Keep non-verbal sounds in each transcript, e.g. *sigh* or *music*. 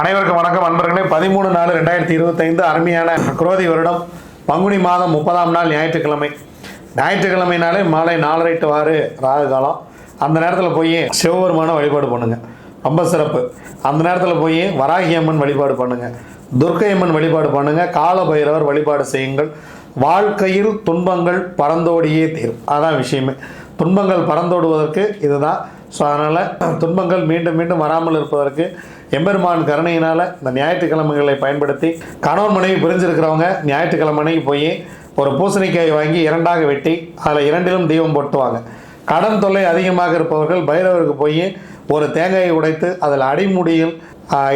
அனைவருக்கும் வணக்கம் அன்பர்களே. பதிமூணு நாலு ரெண்டாயிரத்தி இருபத்தைந்து அருமையான குரோதி வருடம். பங்குனி மாதம் முப்பதாம் நாள் ஞாயிற்றுக்கிழமை. ஞாயிற்றுக்கிழமைனாலே மாலை நாலரை டு ஆறு ராகு காலம். அந்த நேரத்தில் போய் சிவபெருமான வழிபாடு பண்ணுங்க. ரொம்ப சிறப்பு. அந்த நேரத்தில் போய் வராகி அம்மன் வழிபாடு பண்ணுங்க. துர்க்கை அம்மன் வழிபாடு பண்ணுங்க. கால பைரவர் வழிபாடு செய்யுங்கள். வாழ்க்கையில் துன்பங்கள் பறந்தோடியே தீரும். அதான் விஷயமே. துன்பங்கள் பறந்தோடுவதற்கு இதுதான். ஸோ அதனால் துன்பங்கள் மீண்டும் மீண்டும் வராமல் இருப்பதற்கு எம்பெருமான் கருணையினால் இந்த ஞாயிற்றுக்கிழமைகளை பயன்படுத்தி கணவன் மனைவி பிரிஞ்சிருக்கிறவங்க ஞாயிற்றுக்கிழமை அன்னைக்கு போய் ஒரு பூசணிக்காய் வாங்கி இரண்டாக வெட்டி அதில் இரண்டிலும் தீபம் போட்டுவாங்க. கடன் தொல்லை அதிகமாக இருப்பவர்கள் பைரவருக்கு போய் ஒரு தேங்காயை உடைத்து அதில் அடிமுடியில்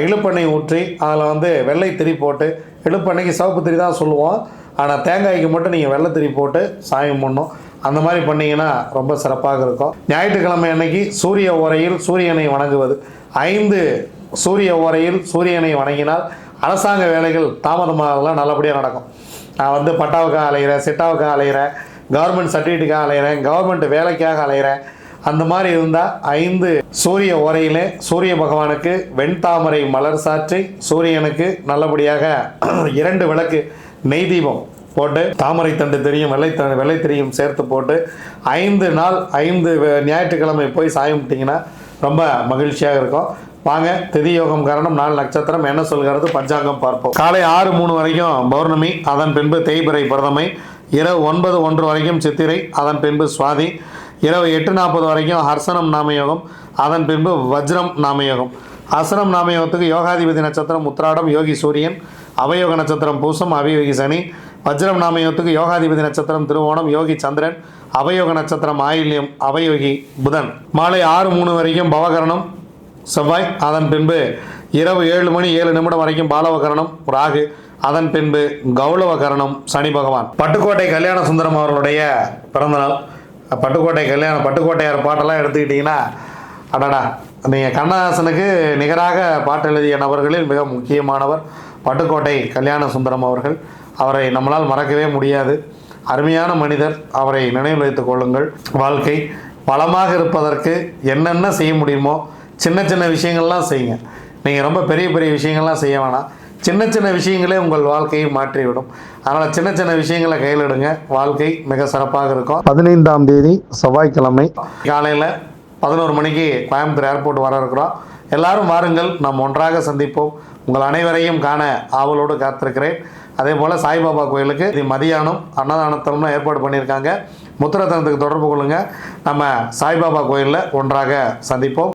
இழுப்பெண்ணை ஊற்றி அதில் வந்து வெள்ளை திரி போட்டு இழுப்பெண்ணைக்கு சிவப்பு திரி தான் சொல்லுவோம். ஆனால் தேங்காய்க்கு மட்டும் நீங்கள் வெள்ளை திரி போட்டு சாயம் பண்ணும் அந்த மாதிரி பண்ணிங்கன்னா ரொம்ப சிறப்பாக இருக்கும். ஞாயிற்றுக்கிழமை அன்னைக்கு சூரிய உரையில் சூரியனை வணங்குவது. ஐந்து சூரிய ஓரையில் சூரியனை வணங்கினால் அரசாங்க வேலைகள் தாமதமாகலாம் நல்லபடியாக நடக்கும். நான் வந்து பட்டாவுக்காக அலைகிறேன் சிட்டாவுக்காக அலைகிறேன் கவர்மெண்ட் சர்டிஃபிகேட்டுக்காக அலைகிறேன் கவர்மெண்ட் வேலைக்காக அலைகிறேன் அந்த மாதிரி இருந்தால் ஐந்து சூரிய ஓரையிலே சூரிய பகவானுக்கு வெண்தாமரை மலர் சாற்றி சூரியனுக்கு நல்லபடியாக *clears throat* இரண்டு விளக்கு நெய் தீபம் போட்டு தாமரை தண்டு தெரியும் வெள்ளை த வெள்ளை தெரியும் சேர்த்து போட்டு ஐந்து நாள் ஐந்து ஞாயிற்றுக்கிழமை போய் சாயம் விட்டிங்கன்னா ரொம்ப மகிழ்ச்சியாக இருக்கும். வாங்க திதி யோகம் காரணம் நாலு நட்சத்திரம் என்ன சொல்கிறது பஞ்சாங்கம் பார்ப்போம். காலை ஆறு மூணு வரைக்கும் பௌர்ணமி அதன் பின்பு தேய்பிரை பிரதமை. இரவு ஒன்பது ஒன்று வரைக்கும் சித்திரை அதன் பின்பு சுவாதி. இரவு எட்டு நாற்பது வரைக்கும் ஹர்சனம் நாமயோகம் அதன் பின்பு வஜ்ரம் நாமயோகம். ஹர்சனம் நாமயோகத்துக்கு யோகாதிபதி நட்சத்திரம் உத்திராடம் யோகி சூரியன் அவயோக நட்சத்திரம் பூசம் அபியோகி சனி. வஜ்ரம் நாமயோகத்துக்கு யோகாதிபதி நட்சத்திரம் திருவோணம் யோகி சந்திரன் அவயோக நட்சத்திரம் ஆயில்யம் அவயோகி புதன். மாலை ஆறு மூணு வரைக்கும் பவகரணம் செவ்வாய் அதன் பின்பு இரவு ஏழு மணி ஏழு நிமிடம் வரைக்கும் பாலவகரணம் ராகு அதன் பின்பு கௌளவகரணம் சனி பகவான். பட்டுக்கோட்டை கல்யாண சுந்தரம் அவர்களுடைய பிறந்தநாள். பட்டுக்கோட்டை கல்யாணம் பட்டுக்கோட்டையார் பாட்டெல்லாம் எடுத்துக்கிட்டிங்கன்னா அடடா நீங்கள் கண்ணதாசனுக்கு நிகராக பாட்டு எழுதிய நபர்களில் மிக முக்கியமானவர் பட்டுக்கோட்டை கல்யாண சுந்தரம் அவர்கள். அவரை நம்மளால் மறக்கவே முடியாது. அருமையான மனிதர் அவரை நினைவில் வைத்துக் கொள்ளுங்கள். வாழ்க்கை வளமாக இருப்பதற்கு என்னென்ன செய்ய முடியுமோ சின்ன சின்ன விஷயங்கள்லாம் செய்யுங்க. நீங்கள் ரொம்ப பெரிய பெரிய விஷயங்கள்லாம் செய்ய வேணாம். சின்ன சின்ன விஷயங்களே உங்கள் வாழ்க்கையை மாற்றிவிடும். அதனால் சின்ன சின்ன விஷயங்களை கையில் எடுங்க வாழ்க்கை மிக சிறப்பாக இருக்கும். பதினைந்தாம் தேதி செவ்வாய்க்கிழமை. காலையில் பதினோரு மணிக்கு கோயம்புத்தூர் ஏர்போர்ட் வர இருக்கிறோம். எல்லாரும் வாருங்கள். நாம் ஒன்றாக சந்திப்போம். உங்கள் அனைவரையும் காண ஆவலோடு காத்திருக்கிறேன். அதே போல் சாய்பாபா கோயிலுக்கு இது மதியானம் அன்னதானத்தம்லாம் ஏற்பாடு பண்ணியிருக்காங்க. முத்திரத்தனத்துக்கு தொடர்பு கொள்ளுங்கள் நம்ம சாய்பாபா கோயிலில் ஒன்றாக சந்திப்போம்.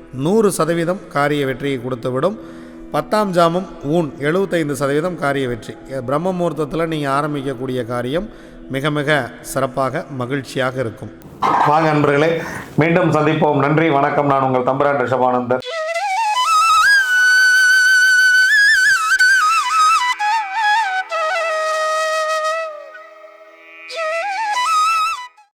நூறு சதவீதம் காரிய வெற்றியை கொடுத்துவிடும். பத்தாம் ஜாமம் ஊன் எழுபத்தைந்து சதவீதம் காரிய வெற்றி. பிரம்ம முகூர்த்தத்தில் நீங்கள் ஆரம்பிக்கக்கூடிய காரியம் மிக மிக சிறப்பாக மகிழ்ச்சியாக இருக்கும். வாங்க நண்பர்களே மீண்டும் சந்திப்போம். நன்றி வணக்கம். நான் உங்கள் தம்பரான் ரிஷபானந்தர்